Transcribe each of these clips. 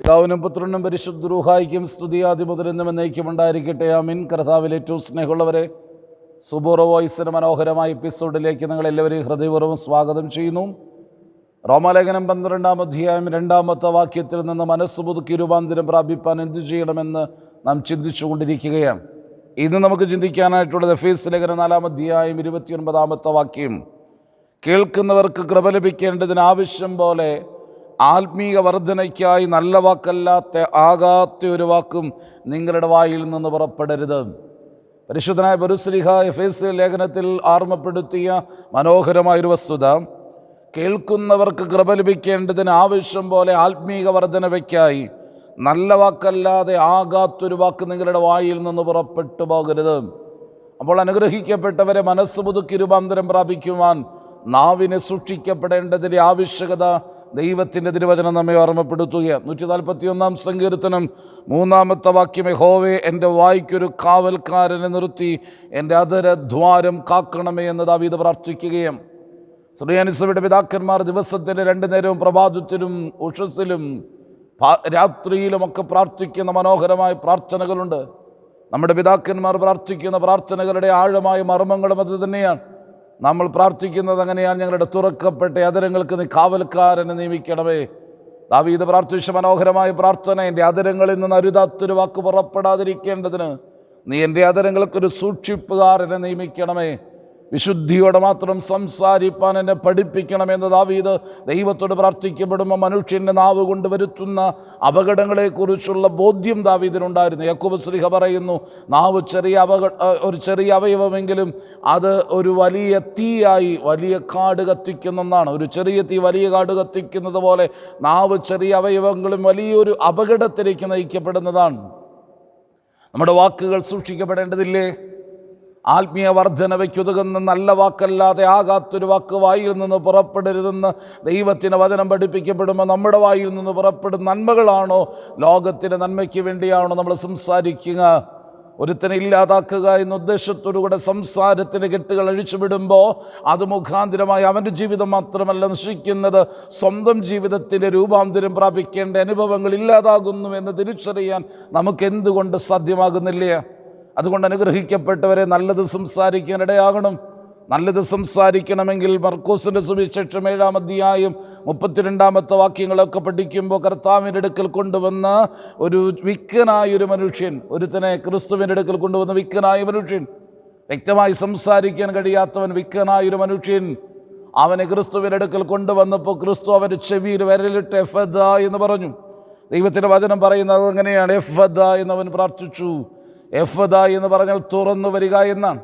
പിതാവിനും പുത്രനും പരിശുദ്ധരൂഹായിക്കും സ്തുതിയാതിമുതലെന്നും എന്നേക്കും ഉണ്ടായിരിക്കട്ടെ. അമിൻ കർത്താവിലെ ഏറ്റവും സ്നേഹമുള്ളവരെ സുബോറോ വോയിസിന് മനോഹരമായ എപ്പിസോഡിലേക്ക് നിങ്ങൾ എല്ലാവരെയും ഹൃദയപൂർവം സ്വാഗതം ചെയ്യുന്നു. റോമാലേഖനം പന്ത്രണ്ടാം അധ്യായം രണ്ടാമത്തെ വാക്യത്തിൽ നിന്ന് മനസ്സ് പുതുക്കി രൂപാന്തരം പ്രാപിപ്പാൻ എന്ത് ചെയ്യണമെന്ന് നാം ചിന്തിച്ചു കൊണ്ടിരിക്കുകയാണ് ഇന്ന് നമുക്ക് ചിന്തിക്കാനായിട്ടുള്ളത് ഫീസ് ലേഖനം നാലാം അധ്യായം ഇരുപത്തിയൊൻപതാമത്തെ വാക്യം. കേൾക്കുന്നവർക്ക് കൃപ ലഭിക്കേണ്ടതിന് ആവശ്യം പോലെ ആത്മീയ വർധനയ്ക്കായി നല്ല വാക്കല്ലാത്ത ആകാത്ത ഒരു വാക്കും നിങ്ങളുടെ വായിൽ നിന്ന് പുറപ്പെടരുത്. പരിശുദ്ധനായ ബരുസ്ലിഹ എഫേസ് ലേഖനത്തിൽ ആർമ്മപ്പെടുത്തിയ മനോഹരമായൊരു വസ്തുത. കേൾക്കുന്നവർക്ക് കൃപ ലഭിക്കേണ്ടതിന് ആവശ്യം പോലെ ആത്മീക വർധനവയ്ക്കായി നല്ല വാക്കല്ലാതെ ആകാത്തൊരു വാക്ക് നിങ്ങളുടെ വായിൽ നിന്ന് പുറപ്പെട്ടു പോകരുത്. അപ്പോൾ അനുഗ്രഹിക്കപ്പെട്ടവരെ മനസ്സ് പുതുക്കി രൂപാന്തരം പ്രാപിക്കുവാൻ നാവിനെ സൂക്ഷിക്കപ്പെടേണ്ടതിന്റെ ആവശ്യകത ദൈവത്തിന്റെ തിരുവചനം നമ്മെ ഓർമ്മപ്പെടുത്തുക നൂറ്റി നാൽപ്പത്തി ഒന്നാം സങ്കീർത്തനം മൂന്നാമത്തെ വാക്യമേ ഹോവേ എന്റെ വായിക്കൊരു കാവൽക്കാരനെ നിർത്തി എന്റെ അതരദ്വാരം കാക്കണമേ എന്ന് ദാവീത് പ്രാർത്ഥിക്കുകയും ശ്രീയാനിസഭയുടെ പിതാക്കന്മാർ ദിവസത്തിന് രണ്ടു നേരവും പ്രഭാതത്തിലും ഉഷസ്സിലും രാത്രിയിലുമൊക്കെ പ്രാർത്ഥിക്കുന്ന മനോഹരമായ പ്രാർത്ഥനകളുണ്ട്. നമ്മുടെ പിതാക്കന്മാർ പ്രാർത്ഥിക്കുന്ന പ്രാർത്ഥനകളുടെ ആഴമായ മർമ്മങ്ങളും അത് തന്നെയാണ്. നമ്മൾ പ്രാർത്ഥിക്കുന്നത് അങ്ങനെയാണ് ഞങ്ങളുടെ തുറക്കപ്പെട്ട അതിരങ്ങൾക്ക് നീ കാവൽക്കാരനെ നിയമിക്കണമേ. ദാവീത് പ്രാർത്ഥിച്ച മനോഹരമായ പ്രാർത്ഥന എന്റെ അതിരങ്ങളിൽ നിന്ന് അരുതാത്തൊരു വാക്ക് പുറപ്പെടാതിരിക്കേണ്ടതിന് നീ എന്റെ അതിരങ്ങൾക്കൊരു സൂക്ഷിപ്പുകാരനെ നിയമിക്കണമേ. വിശുദ്ധിയോടെ മാത്രം സംസാരിപ്പാൻ എന്നെ പഠിപ്പിക്കണമെന്ന് ദാവീദ് ദൈവത്തോട് പ്രാർത്ഥിക്കപ്പെടുമ്പോൾ മനുഷ്യന്റെ നാവ് കൊണ്ട് വരുത്തുന്ന അപകടങ്ങളെക്കുറിച്ചുള്ള ബോധ്യം ദാവീദിനുണ്ടായിരുന്നു. യക്കൂബ് ശ്രീഹ പറയുന്നു നാവ് ചെറിയ അപക ഒരു ചെറിയ അവയവമെങ്കിലും അത് ഒരു വലിയ തീയായി വലിയ കാട് കത്തിക്കുന്നതാണ് ഒരു ചെറിയ തീ വലിയ കാട് കത്തിക്കുന്നത് പോലെ നാവ് ചെറിയ അവയവങ്ങളും വലിയൊരു അപകടത്തിലേക്ക് നയിക്കപ്പെടുന്നതാണ്. നമ്മുടെ വാക്കുകൾ സൂക്ഷിക്കപ്പെടേണ്ടതില്ലേ? ആത്മീയ വർധനവയ്ക്കുതകുന്ന നല്ല വാക്കല്ലാതെ ആകാത്തൊരു വാക്ക് വായിൽ നിന്ന് പുറപ്പെടരുതെന്ന് ദൈവത്തിന് വചനം പഠിപ്പിക്കപ്പെടുമ്പോൾ നമ്മുടെ വായിൽ നിന്ന് പുറപ്പെടുന്ന നന്മകളാണോ? ലോകത്തിന്റെ നന്മയ്ക്ക് വേണ്ടിയാണോ നമ്മൾ സംസാരിക്കുക? ഒരുത്തനെ ഇല്ലാതാക്കുക എന്ന ഉദ്ദേശത്തോടുകൂടെ സംസാരത്തിന് കെട്ടുകൾ അഴിച്ചുവിടുമ്പോൾ അത് മുഖാന്തിരമായി അവന്റെ ജീവിതം മാത്രമല്ല നശിക്കുന്നത്. സ്വന്തം ജീവിതത്തിന്റെ രൂപാന്തരം പ്രാപിക്കേണ്ട അനുഭവങ്ങൾ ഇല്ലാതാകുന്നു എന്ന് തിരിച്ചറിയാൻ നമുക്ക് എന്തുകൊണ്ട് സാധ്യമാകുന്നില്ല? അതുകൊണ്ട് അനുഗ്രഹിക്കപ്പെട്ടവരെ നല്ലത് സംസാരിക്കാനിടയാകണം നല്ലത് സംസാരിക്കണമെങ്കിൽ മർക്കോസിന്റെ സുവിശേഷം ഏഴാം അധ്യായം മുപ്പത്തിരണ്ടാമത്തെ വാക്യങ്ങളൊക്കെ പഠിക്കുമ്പോൾ കർത്താവിന്റെ അടുക്കൽ കൊണ്ടുവന്ന ഒരു വിക്കനായ ഒരു മനുഷ്യൻ ഒരുത്തനെ ക്രിസ്തുവിന്റെ അടുക്കൽ കൊണ്ടുവന്ന വിക്കനായ മനുഷ്യൻ വ്യക്തമായി സംസാരിക്കാൻ കഴിയാത്തവൻ വിക്കനായ ഒരു മനുഷ്യൻ അവനെ ക്രിസ്തുവിന്റെ അടുക്കൽ കൊണ്ടുവന്നപ്പോൾ ക്രിസ്തു അവന്റെ ചെവിയിൽ വിരലിട്ട് എഫദ എന്ന് പറഞ്ഞു. ദൈവത്തിന്റെ വചനം പറയുന്നത് അങ്ങനെയാണ് എഫദ എന്നവൻ പ്രാർത്ഥിച്ചു. എഫദ എന്ന് പറഞ്ഞാൽ തുറന്നു വരിക എന്നാണ്.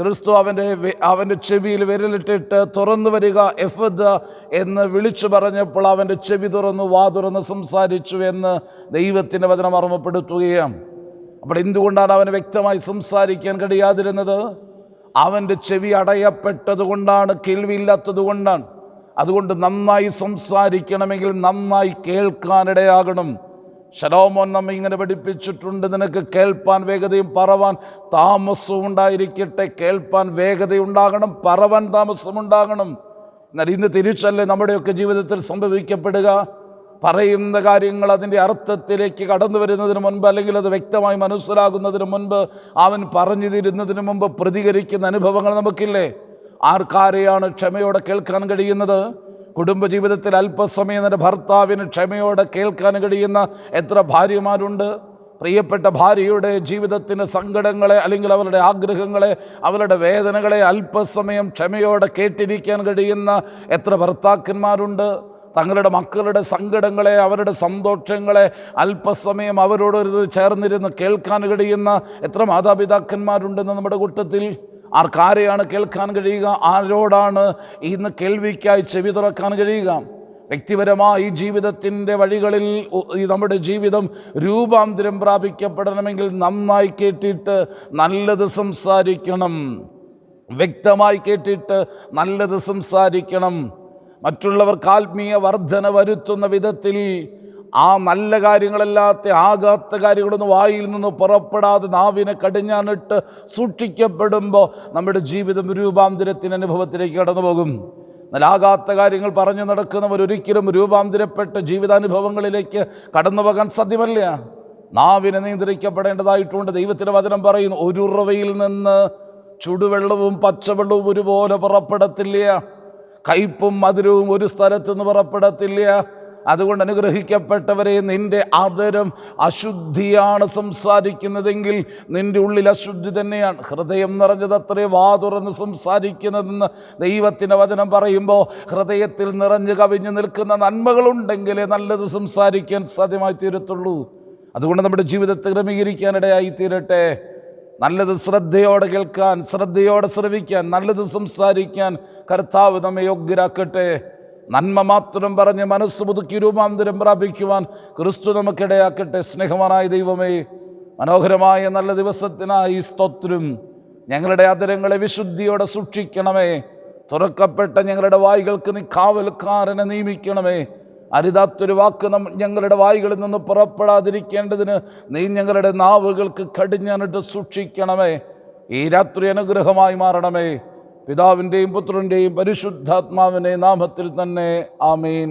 ക്രിസ്തു അവന്റെ അവന്റെ ചെവിയിൽ വിരലിട്ടിട്ട് തുറന്നു വരിക എഫദ എന്ന് വിളിച്ചു പറഞ്ഞപ്പോൾ അവന്റെ ചെവി തുറന്നു വാ തുറന്ന് സംസാരിച്ചു എന്ന് ദൈവത്തിന്റെ വചനം ഓർമ്മപ്പെടുത്തുകയാണ്. അപ്പോൾ എന്തുകൊണ്ടാണ് അവന് വ്യക്തമായി സംസാരിക്കാൻ കഴിയാതിരുന്നത്? അവന്റെ ചെവി അടയപ്പെട്ടത് കൊണ്ടാണ് കേൾവിയില്ലാത്തത് കൊണ്ടാണ്. അതുകൊണ്ട് നന്നായി സംസാരിക്കണമെങ്കിൽ നന്നായി കേൾക്കാനിടയാകണം ശലോമോൻ നമ്മെ ഇങ്ങനെ പഠിപ്പിച്ചിട്ടുണ്ട്. നിനക്ക് കേൾപ്പാൻ വേഗതയും പറവാൻ താമസവും ഉണ്ടായിരിക്കട്ടെ. കേൾപ്പാൻ വേഗതയുണ്ടാകണം പറവാൻ താമസം ഉണ്ടാകണം. എന്നാൽ ഇന്ന് തിരിച്ചല്ലേ നമ്മുടെയൊക്കെ ജീവിതത്തിൽ സംഭവിക്കപ്പെടുക? പറയുന്ന കാര്യങ്ങൾ അതിന്റെ അർത്ഥത്തിലേക്ക് കടന്നു വരുന്നതിന് മുൻപ് അല്ലെങ്കിൽ അത് വ്യക്തമായി മനസ്സിലാകുന്നതിന് മുൻപ് അവൻ പറഞ്ഞു തരുന്നതിന് മുമ്പ് പ്രതികരിക്കുന്ന അനുഭവങ്ങൾ നമുക്കില്ലേ? ആർക്കാരെയാണ് ക്ഷമയോടെ കേൾക്കാൻ കഴിയുന്നത്? കുടുംബജീവിതത്തിൽ അല്പസമയം തന്റെ ഭർത്താവിന് ക്ഷമയോടെ കേൾക്കാൻ കഴിയുന്ന എത്ര ഭാര്യമാരുണ്ട്? പ്രിയപ്പെട്ട ഭാര്യയുടെ ജീവിതത്തിന് സങ്കടങ്ങളെ അല്ലെങ്കിൽ അവരുടെ ആഗ്രഹങ്ങളെ അവരുടെ വേദനകളെ അല്പസമയം ക്ഷമയോടെ കേട്ടിരിക്കാൻ കഴിയുന്ന എത്ര ഭർത്താക്കന്മാരുണ്ട്? തങ്ങളുടെ മക്കളുടെ സങ്കടങ്ങളെ അവരുടെ സന്തോഷങ്ങളെ അല്പസമയം അവരോടൊരു ചേർന്നിരുന്ന് കേൾക്കാൻ കഴിയുന്ന എത്ര മാതാപിതാക്കന്മാരുണ്ടെന്ന് നമ്മുടെ കൂട്ടത്തിൽ? ആർക്കാരെയാണ് കേൾക്കാൻ കഴിയുക? ആരോടാണ് ഇന്ന് കേൾവിക്കായി ചെവി തുറക്കാൻ കഴിയുക? വ്യക്തിപരമായി ജീവിതത്തിന്റെ വഴികളിൽ നമ്മുടെ ജീവിതം രൂപാന്തരം പ്രാപിക്കപ്പെടണമെങ്കിൽ നന്നായി കേട്ടിട്ട് നല്ലത് സംസാരിക്കണം. വ്യക്തമായി കേട്ടിട്ട് നല്ലത് സംസാരിക്കണം. മറ്റുള്ളവർക്ക് ആത്മീയ വർധന വരുത്തുന്ന വിധത്തിൽ ആ നല്ല കാര്യങ്ങളല്ലാത്ത ആകാത്ത കാര്യങ്ങളൊന്നും വായിൽ നിന്ന് പുറപ്പെടാതെ നാവിനെ കടിഞ്ഞാനിട്ട് സൂക്ഷിക്കപ്പെടുമ്പോൾ നമ്മുടെ ജീവിതം രൂപാന്തരത്തിന് അനുഭവത്തിലേക്ക് കടന്നു പോകും എന്നാൽ ആകാത്ത കാര്യങ്ങൾ പറഞ്ഞു നടക്കുന്നവർ ഒരിക്കലും രൂപാന്തരപ്പെട്ട ജീവിതാനുഭവങ്ങളിലേക്ക് കടന്നു പോകാൻ സാധ്യമല്ല. നാവിനെ നിയന്ത്രിക്കപ്പെടേണ്ടതായിട്ടുണ്ട്. ദൈവത്തിന്റെ വചനം പറയുന്നു ഒരു ഉറവയിൽ നിന്ന് ചുടുവെള്ളവും പച്ചവെള്ളവും ഒരുപോലെ പുറപ്പെടത്തില്ല. കയ്പും മധുരവും ഒരു സ്ഥലത്തുനിന്ന് പുറപ്പെടത്തില്ല. അതുകൊണ്ട് അനുഗ്രഹിക്കപ്പെട്ടവരെ നിന്റെ ആദരം അശുദ്ധിയാണ് സംസാരിക്കുന്നതെങ്കിൽ നിന്റെ ഉള്ളിൽ അശുദ്ധി തന്നെയാണ്. ഹൃദയം നിറഞ്ഞത് അത്രേ വാ തുറന്ന് സംസാരിക്കുന്നതെന്ന് ദൈവത്തിന്റെ വചനം പറയുമ്പോൾ ഹൃദയത്തിൽ നിറഞ്ഞു കവിഞ്ഞു നിൽക്കുന്ന നന്മകളുണ്ടെങ്കിലേ നല്ലത് സംസാരിക്കാൻ സാധ്യമായി തീരത്തുള്ളൂ. അതുകൊണ്ട് നമ്മുടെ ജീവിതത്തെ ക്രമീകരിക്കാനിടയായി തീരട്ടെ നല്ലത് ശ്രദ്ധയോടെ കേൾക്കാൻ ശ്രദ്ധയോടെ ശ്രവിക്കാൻ നല്ലത് സംസാരിക്കാൻ കർത്താവ് നമ്മെ യോഗ്യരാക്കട്ടെ. നന്മ മാത്രം പറഞ്ഞ് മനസ്സ് പുതുക്കി രൂപാന്തരം പ്രാപിക്കുവാൻ ക്രിസ്തു നമുക്കിടയാക്കട്ടെ. സ്നേഹവാനായ ദൈവമേ മനോഹരമായ നല്ല ദിവസത്തിനായി സ്തോത്രം ഞങ്ങളുടെ അതിരങ്ങളെ വിശുദ്ധിയോടെ സൂക്ഷിക്കണമേ. തുറക്കപ്പെട്ട ഞങ്ങളുടെ വായികൾക്ക് നീ കാവൽക്കാരനെ നിയമിക്കണമേ. അരുതാത്തൊരു വാക്ക് നം ഞങ്ങളുടെ വായികളിൽ നിന്ന് പുറപ്പെടാതിരിക്കേണ്ടതിന് നീ ഞങ്ങളുടെ നാവുകൾക്ക് കടിഞ്ഞാനിട്ട് സൂക്ഷിക്കണമേ. ഈ രാത്രി അനുഗ്രഹമായി മാറണമേ. പിതാവിന്റെയും പുത്രന്റെയും പരിശുദ്ധാത്മാവിന്റെ നാമത്തിൽ തന്നെ ആമീൻ.